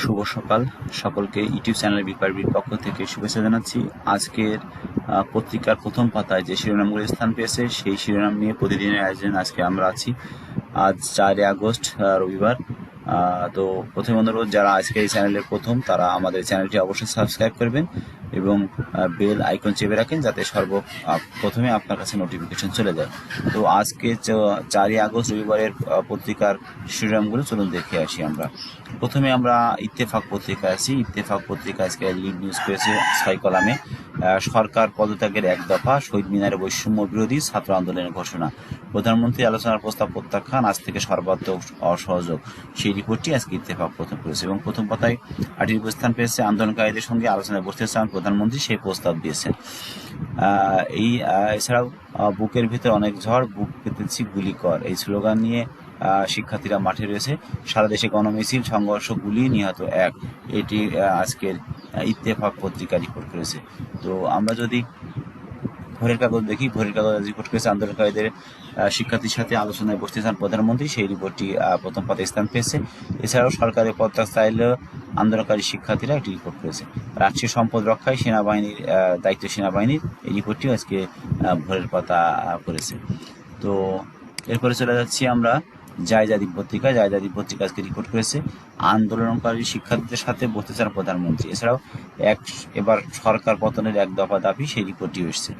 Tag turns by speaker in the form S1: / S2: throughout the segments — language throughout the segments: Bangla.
S1: শুভ সকাল। সকলকে ইউটিউব চ্যানেল বিপারবির পক্ষ থেকে শুভেচ্ছা জানাচ্ছি। আজকের পত্রিকার প্রথম পাতায় যে শিরোনামগুলি স্থান পেয়েছে, সেই শিরোনাম নিয়ে প্রতিদিনের আয়োজন আজকে আমরা আছি। আজ চারই আগস্ট রবিবার। তো প্রথম অনুরোধ, যারা আজকে এই চ্যানেলের প্রথম, তারা আমাদের চ্যানেলটি অবশ্যই সাবস্ক্রাইব করবেন এবং বেল আইকন চেপে রাখেন যাতে সর্ব প্রথমে আপনার কাছে নোটিফিকেশন চলে যায়। তো আজকে চারই আগস্ট রবিবারের পত্রিকার শিরোনামগুলো চলুন দেখে আসি আমরা। প্রথমে আমরা ইত্তেফাক পত্রিকা আছি। ইত্তেফাক পত্রিকা আজকে লিড নিউজ পেয়েছে ছয় কলামে। সরকার পদত্যাগের এক দফা শহীদ মিনারে বৈষম্য বিরোধী ছাত্র আন্দোলনের ঘোষণা। প্রধানমন্ত্রী আলোচনার প্রস্তাব প্রত্যাখ্যান আজ থেকে সর্বাত্মক অসহযোগ। সেই রিপোর্টটি আজকে ইত্তেফাক প্রথম করেছে এবং প্রথম পাতায় আটির স্থান পেয়েছে। আন্দোলনকারীদের সঙ্গে আলোচনায় বসতে চান প্রধানমন্ত্রী, সেই প্রস্তাব দিয়েছেন। এই এছাড়াও বুকের ভিতরে অনেক ঝড়, বুক পেতেছি গুলি কর। এই স্লোগান নিয়ে শিক্ষার্থীরা মাঠে রয়েছে। সারা দেশে গণমিছিল সংঘর্ষ গুলি নিহত এক। এটি আজকের ইত্তেফাক পত্রিকা রিপোর্ট করেছে। তো আমরা যদি ভোরের কাগজ দেখি, ভোরের কাগজ রিপোর্ট করেছে আন্দোলনকারীদের শিক্ষার্থীর সাথে আলোচনায় বসতে চান প্রধানমন্ত্রী, সেই রিপোর্টটি প্রথম পাতে স্থান পেয়েছে। এছাড়াও সরকারের পদত্যাগ চাইলেও আন্দোলনকারী শিক্ষার্থীরা একটি রিপোর্ট করেছে। রাষ্ট্রীয় সম্পদ রক্ষায় সেনাবাহিনীর দায়িত্ব সেনাবাহিনীর এই রিপোর্টটিও আজকে ভোরের পাতা করেছে। তো এরপরে চলে যাচ্ছি আমরা জায়জাদি পত্রিকা জায়জাদি পত্রিকা আজকে রিপোর্ট করেছে। আন্দোলনকারী শিক্ষার্থীদের সাথে বসতে চান প্রধানমন্ত্রী। এছাড়াও এক, এবার সরকার পতনের এক দফা দাবি, সেই রিপোর্টটিও এসেছে।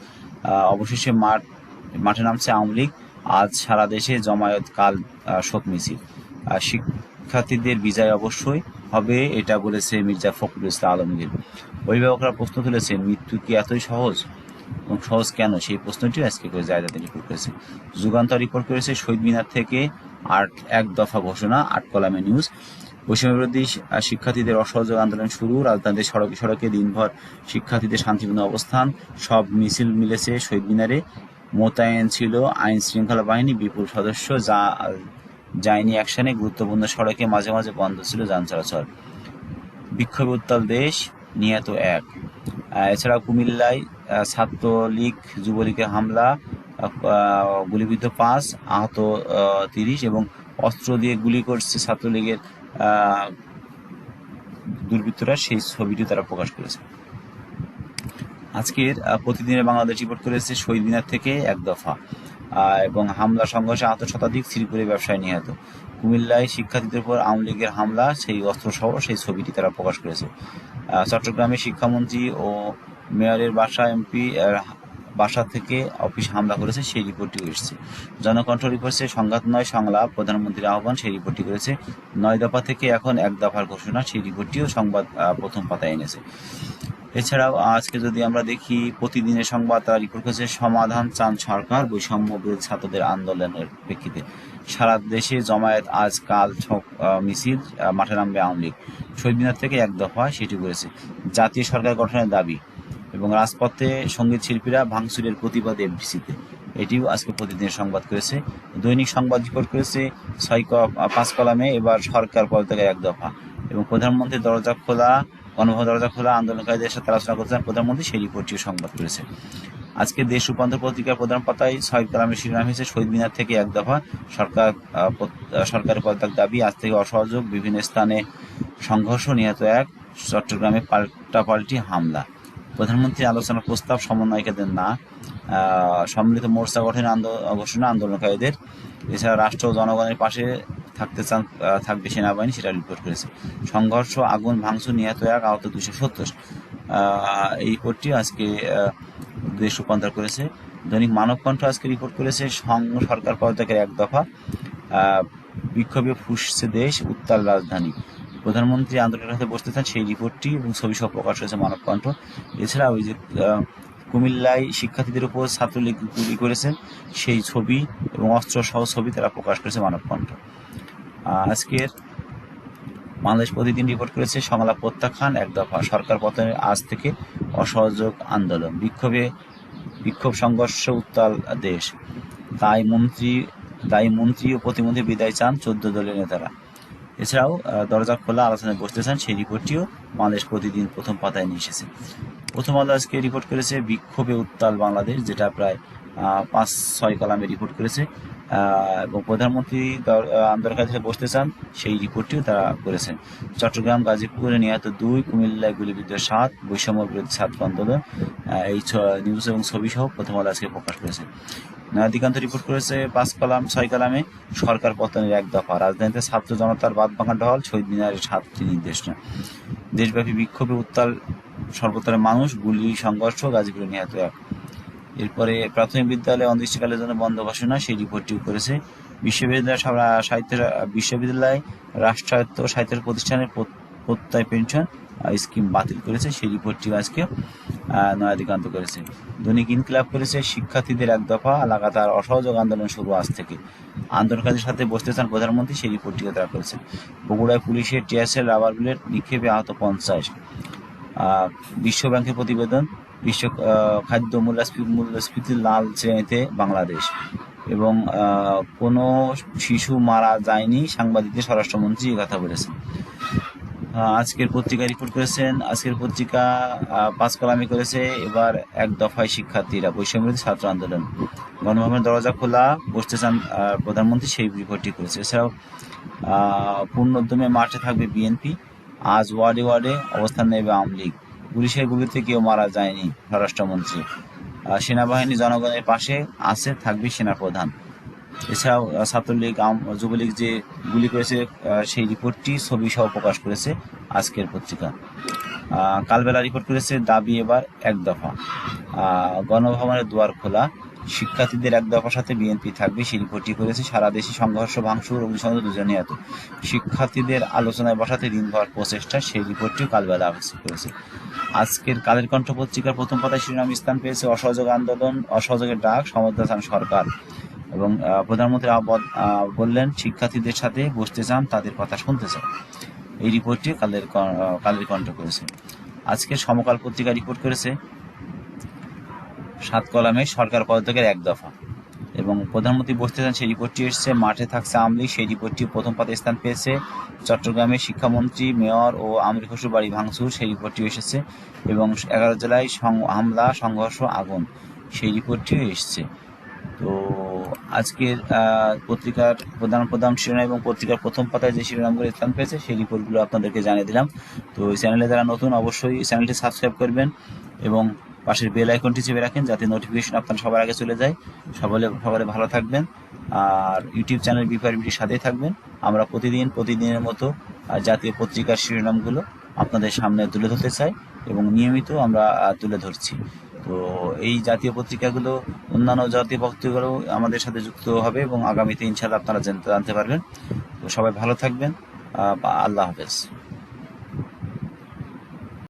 S1: অবশেষে মাঠ, মাঠে নামছে আওয়ামী লীগ। আজ সারা দেশে জমায়েত কাল শোক মিছিল। শিক্ষার্থীদের বিজয় অবশ্যই হবে, এটা বলেছে মির্জা ফখরুল ইসলাম আলমগীর। অভিভাবকরা প্রশ্ন তুলেছেন, মৃত্যু কি এতই সহজ? এবং সহজ কেন? সেই প্রশ্নটি আজকে করে জায়গাতে রিপোর্ট করেছে। যুগান্তর রিপোর্ট করেছে শহীদ মিনার থেকে আট, এক দফা ঘোষণা, আট কলামে নিউজ বৈষম্য বিরোধী শিক্ষার্থীদের অসহযোগ আন্দোলন শুরু, রাজধানীতে সড়কে সড়কে দিনভর শিক্ষার্থীদের শান্তিপূর্ণ অবস্থান, সব মিছিল মিলেছে শহীদ মিনারে। মোতায়েন ছিল আইন শৃঙ্খলা বাহিনী, বিপুল সদস্য, যা, যায়নি অ্যাকশনে গুরুত্বপূর্ণ সড়কে মাঝে মাঝে বন্ধ ছিল যান চলাচল। বিক্ষোভে উত্তাল দেশ, নিহত এক। এছাড়া কুমিল্লায় ছাত্রলীগ, যুবলীগের হামলা গুলিবিদ্ধ পাঁচ, আহত তিরিশ এবং অস্ত্র দিয়ে গুলি করছে ছাত্রলীগের দুর্বৃত্তরা সেই ছবিটি তারা প্রকাশ করেছে। আজকের প্রতিদিনের বাংলাদেশ রিপোর্ট করেছে শহীদ মিনার থেকে এক দফা এবং হামলা সংঘর্ষে আহত শতাধিক শ্রীপুরে ব্যবসায় নিহত। কুমিল্লায় শিক্ষার্থীদের উপর আওয়ামী লীগের হামলা, সেই অস্ত্র সহ সেই ছবিটি তারা প্রকাশ করেছে। চট্টগ্রামে শিক্ষামন্ত্রী ও মেয়রের বাসা এমপি বাসা থেকে অফিস হামলা করেছে, সেই রিপোর্টটিও এসেছে। জনকণ্ঠ রিপোর্টে সংঘাত নয়, সংলাপ, প্রধানমন্ত্রীর আহ্বান, সেই রিপোর্টটি করেছে। নয় দফা থেকে এখন এক দফার ঘোষণা, সেই রিপোর্টটিও সংবাদ প্রথম পাতায় এনেছে। এছাড়াও আজকে যদি আমরা দেখি, প্রতিদিনের সংবাদ তারা রিপোর্ট করেছে, সমাধান চান সরকার বৈষম্য বিরোধী ছাত্রদের আন্দোলনের প্রেক্ষিতে। সারা দেশে জমায়েত আজ কাল ছক মিছিল মাঠে নামবে আওয়ামী লীগ। শহীদ থেকে এক দফা সেটি করেছে। জাতীয় সরকার গঠনের দাবি এবং রাজপথে সংগীত শিল্পীরা ভাঙচুরের প্রতিবাদ এফডিসিতে এটিও আজকে প্রতিদিনের সংবাদ করেছে। দৈনিক সংবাদ রিপোর্ট করেছে, ছয় পাঁচ কলামে এবার সরকার পদত্যাগের এক দফা। এবং প্রধানমন্ত্রী দরজা খোলা, গণভবন দরজা খোলা, আন্দোলনকারীদের সাথে আলোচনা করতে চান প্রধানমন্ত্রী, সেই রিপোর্টটিও সংবাদ করেছে। আজকে দেশ রূপান্তর পত্রিকার প্রধান পাতায় ছয় কলামের শিরোনাম হয়েছে, শহীদ মিনার থেকে এক দফা। সরকার সরকারের পদত্যাগ দাবি, আজ থেকে অসহযোগ, বিভিন্ন স্থানে সংঘর্ষ নিহত এক, চট্টগ্রামে পাল্টাপাল্টি হামলা। প্রধানমন্ত্রী আলোচনার প্রস্তাব সমন্বয়কাদের না। সম্মিলিত মোর্চা গঠনের ঘোষণা আন্দোলনকারীদের। এছাড়া রাষ্ট্র জনগণের পাশে থাকতে চান থাকবে সেনাবাহিনী, সেটা রিপোর্ট করেছে। সংঘর্ষ, আগুন, ভাঙচুর নিহত এক, আহত দুশো সত্তর। এই রিপোর্টটি আজকে দেশ রূপান্তর করেছে। দৈনিক মানবকণ্ঠ আজকে রিপোর্ট করেছে সং সরকার পদত্যাগের এক দফা। বিক্ষোভে ফুসছে দেশ, উত্তাল রাজধানী। প্রধানমন্ত্রী আন্দোলনের সাথে বসতে চান সেই রিপোর্টটি এবং ছবি সহ প্রকাশ হয়েছে মানবকণ্ঠ। এছাড়া ওই যে কুমিল্লায় শিক্ষার্থীদের উপর ছাত্রলীগ গুলি করেছেন, সেই ছবি এবং অস্ত্র সহ ছবি তারা প্রকাশ করেছে মানবকণ্ঠ। আজকের বাংলাদেশ প্রতিদিন রিপোর্ট করেছে সংলাপ প্রত্যাখ্যান, এক দফা সরকার পতনের আজ থেকে অসহযোগ আন্দোলন। বিক্ষোভে, বিক্ষোভ সংঘর্ষ উত্তাল দেশ। তাই মন্ত্রী তাই মন্ত্রী ও প্রতিমন্ত্রী বিদায় চান চোদ্দ দলের নেতারা। এছাড়াও দরজা খোলা আলোচনায় বসতে চান সেই রিপোর্টটিও বাংলাদেশ প্রতিদিন প্রথম পাতায় নিয়ে এসেছে। প্রথম আলো আজকে রিপোর্ট করেছে বিক্ষোভে উত্তাল বাংলাদেশ, যেটা প্রায় পাঁচ, ছয় কলামে রিপোর্ট করেছে। এবং প্রধানমন্ত্রী আন্দোলনের কাছে বসতে চান, সেই রিপোর্টটিও তারা করেছেন। চট্টগ্রাম, গাজীপুরে নিহত দুই, কুমিল্লায় গুলিবিদ্ধ সাত বৈষম্য বিরোধী ছাত্র আন্দোলন এই নিউজ এবং ছবি সহ প্রথম আলো আজকে প্রকাশ করেছে। দিকান্ত রিপোর্ট করেছে, পাঁচ কলাম, ছয় কলামে সরকার পতনের এক দফা। রাজধানীতে ছাত্র জনতার বাদ ভাঙা ঢল, শহীদ মিনারে সাতটি নির্দেশনা দেশব্যাপী বিক্ষোভে উত্তাল সর্বতরের মানুষ, গুলি, সংঘর্ষ, গাজীপুরে নিহত এক। এরপরে প্রাথমিক বিদ্যালয়ে অনির্দিষ্টকালের জন্য বন্ধ ঘোষণা, সেই রিপোর্টটিও করেছে। বিশ্ববিদ্যালয় সাহিত্য, বিশ্ববিদ্যালয় রাষ্ট্রায়ত্ত সাহিত্য প্রতিষ্ঠানের প্র- প্রত্যয় পেনশন স্কিম বাতিল করেছে, সেই রিপোর্টটিও আজকে নয়াদিকান্ত করেছে। দৈনিক ইনকিলাব করেছে শিক্ষার্থীদের এক দফা, লাগাতার অসহযোগ আন্দোলন শুরু আজ থেকে। আন্দোলনকারীদের সাথে বসতে চান প্রধানমন্ত্রী, সেই রিপোর্টটিও তারা করেছে বগুড়ায় পুলিশের টিয়ারসেল রাবার বুলেট নিক্ষেপে আহত পঞ্চাশ। বিশ্ব ব্যাংকের প্রতিবেদন, বিশ্ব খাদ্য মূল্যস্ফী মূল্যস্ফীতির লাল শ্রেণীতে বাংলাদেশ। এবং কোনো শিশু মারা যায়নি, সাংবাদিকদের স্বরাষ্ট্রমন্ত্রী কথা বলেছেন। আজকের পত্রিকা রিপোর্ট করেছেন। আজকের পত্রিকা পাঁচ কলামে করেছে এবার এক দফায় শিক্ষার্থীরা বৈষম্যবিরোধী ছাত্র আন্দোলন। গণভবনের দরজা খোলা বসতে চান প্রধানমন্ত্রী সেই রিপোর্টটি করেছে। এছাড়াও আহ, মাঠে থাকবে বিএনপি। আজ ওয়ার্ডে ওয়ার্ডে অবস্থান নেবে আওয়ামী লীগ। পুলিশের গুলিতে কেউ মারা যায়নি স্বরাষ্ট্রমন্ত্রী। সেনাবাহিনী জনগণের পাশে আছে থাকবে সেনাপ্রধান। এছাড়াও ছাত্রলীগ যুবলীগ যে গুলি করেছে সেই রিপোর্টটি ছবি সহ প্রকাশ করেছে আজকের পত্রিকা। কালবেলা রিপোর্ট করেছে, দাবি এবার এক দফা। গণভবনের দুয়ার খোলা। শিক্ষার্থীদের এক দফার সাথে বিএনপি থাকবে, সেই রিপোর্টটি করেছে সারা দেশে সংঘর্ষ, ভাঙচুর, অগ্নিসংযোগ দুজনে এত শিক্ষার্থীদের আলোচনায় বসাতে দিনভর প্রচেষ্টা, সেই রিপোর্টটিও কালবেলা করেছে। আজকের কালের কণ্ঠ পত্রিকার প্রথম পাতায় শিরোনাম স্থান পেয়েছে অসহযোগ আন্দোলন, অসহযোগের ডাক, সমর্থন সরকার। এবং প্রধানমন্ত্রী বললেন, শিক্ষার্থীদের সাথে বসতে চান, তাদের কথা শুনতে চান। এই রিপোর্টটি কালের কালের কণ্ঠ করেছে। আজকে সমকাল পত্রিকা রিপোর্ট করেছে সাত কলামে সরকার পদত্যাগের এক দফা। এবং প্রধানমন্ত্রী বসতে চান সেই রিপোর্টটি এসেছে, মাঠে থাকছে আমলি, সেই রিপোর্টটি প্রথম পাতে স্থান পেয়েছে। চট্টগ্রামের শিক্ষামন্ত্রী, মেয়র ও আমরি খসুর বাড়ি ভাঙচুর, সেই রিপোর্টটি এসেছে। এবং এগারো জেলায় হামলা, সংঘর্ষ, আগুন, সেই রিপোর্টটিও এসেছে। তো আজকের পত্রিকার প্রধান প্রধান শিরোনাম এবং পত্রিকার প্রথম পাতায় যে শিরোনামগুলো স্থান পেয়েছে, সেই রিপোর্টগুলো আপনাদেরকে জানিয়ে দিলাম। তো এই চ্যানেলে যারা নতুন, অবশ্যই চ্যানেলটি সাবস্ক্রাইব করবেন এবং পাশের বেল আইকনটি চেপে রাখেন যাতে নোটিফিকেশন আপনার সবার আগে চলে যায়। সকলে সকলে ভালো থাকবেন আর ইউটিউব চ্যানেল বিপার বিটির সাথেই থাকবেন। আমরা প্রতিদিন, প্রতিদিনের মতো জাতীয় পত্রিকার শিরোনামগুলো আপনাদের সামনে তুলে ধরতে চাই এবং নিয়মিত আমরা তুলে ধরছি। তো এই জাতীয় পত্রিকাগুলো, অন্যান্য জাতীয় পত্রিকাগুলো আমাদের সাথে যুক্ত হবে এবং আগামীতে ইনশাল্লাহ আপনারা জানতে জানতে পারবেন। তো সবাই ভালো থাকবেন। আল্লাহ হাফেজ।